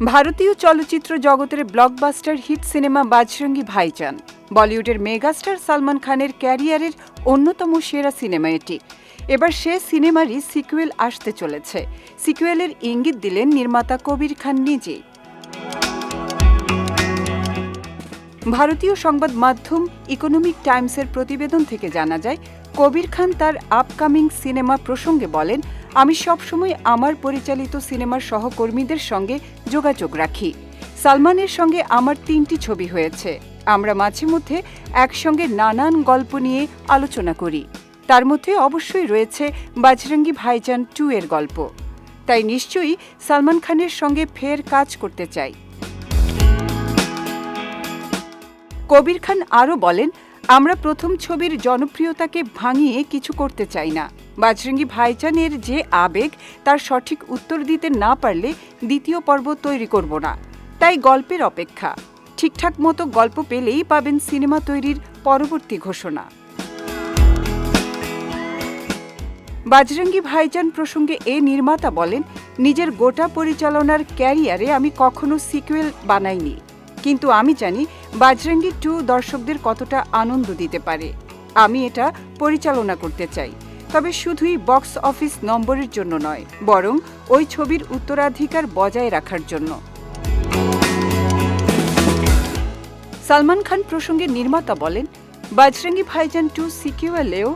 ভারতীয় চলচ্চিত্র জগতের ব্লকবাস্টার হিট সিনেমা বাজরঙ্গি ভাইজান। বলিউডের মেগাস্টার সালমান খানের ক্যারিয়ারের অন্যতম সেরা সিনেমা এটি। এবার সে সিনেমারই সিকুয়েল আসতে চলেছে। সিকুয়েলের ইঙ্গিত দিলেন নির্মাতা কবির খান নিজেই ভারতীয় সংবাদ মাধ্যম ইকোনমিক টাইমসের প্রতিবেদন থেকে জানা যায়, কবির খান তার আপকামিং সিনেমা প্রসঙ্গে বলেন আমি সবসময় আমার পরিচালিত সিনেমার সহকর্মীদের সঙ্গে যোগাযোগ রাখি। সালমানের সঙ্গে আমার তিনটি ছবি হয়েছে। আমরা মাঝে মধ্যে একসঙ্গে নানান গল্প নিয়ে আলোচনা করি। তার মধ্যে অবশ্যই রয়েছে বাজরঙ্গি ভাইজান টু এর গল্প। তাই নিশ্চয়ই সালমান খানের সঙ্গে ফের কাজ করতে চাই। কবির খান আরও বলেন আমরা প্রথম ছবির জনপ্রিয়তাকে ভাঙিয়ে কিছু করতে চাই না। বাজরঙ্গি ভাইচানের যে আবেগ, তার সঠিক উত্তর দিতে না পারলে দ্বিতীয় পর্ব তৈরি করব না। তাই গল্পের অপেক্ষা। ঠিকঠাক মতো গল্প পেলেই পাবেন সিনেমা তৈরির পরবর্তী ঘোষণা। বাজরঙ্গি ভাইজান প্রসঙ্গে এ নির্মাতা বলেন, নিজের গোটা পরিচালনার ক্যারিয়ারে আমি কখনো সিকুয়েল বানাইনি। কিন্তু আমি জানি বাজরঙ্গি টু দর্শকদের কতটা আনন্দ দিতে পারে। আমি এটা পরিচালনা করতে চাই, তবে শুধুই বক্স অফিস নম্বরের জন্য নয়, বরং ওই ছবির উত্তরাধিকার বজায় রাখার জন্য। সালমান খান প্রসঙ্গে নির্মাতা বলেন, বাজরঙ্গি ভাইজান টু সিকিউয়েলেও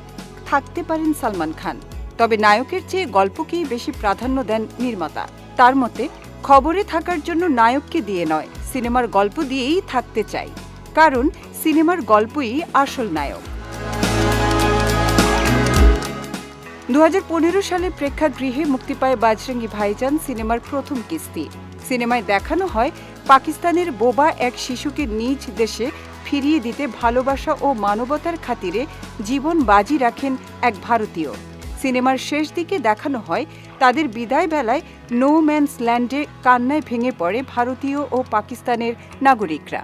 থাকতে পারেন সালমান খান, তবে নায়কের চেয়ে গল্পকেই বেশি প্রাধান্য দেন নির্মাতা। তার মতে, খবরে থাকার জন্য নায়ককে দিয়ে নয় সিনেমার গল্প দিয়েই থাকতে চাই, কারণ সিনেমার গল্পই আসল নায়ক। দু হাজার পনেরো সালে প্রেক্ষাগৃহে মুক্তি পায় বাজরঙ্গি ভাইজান সিনেমার প্রথম কিস্তি। সিনেমায় দেখানো হয় পাকিস্তানের বোবা এক শিশুকে নিজ দেশে ফিরিয়ে দিতে ভালোবাসা ও মানবতার খাতিরে জীবন বাজি রাখেন এক ভারতীয়। সিনেমার শেষ দিকে দেখানো হয়, তাদের বিদায় বেলায় নো ম্যানস ল্যান্ডে কান্নায় ভেঙে পড়ে ভারতীয় ও পাকিস্তানের নাগরিকরা।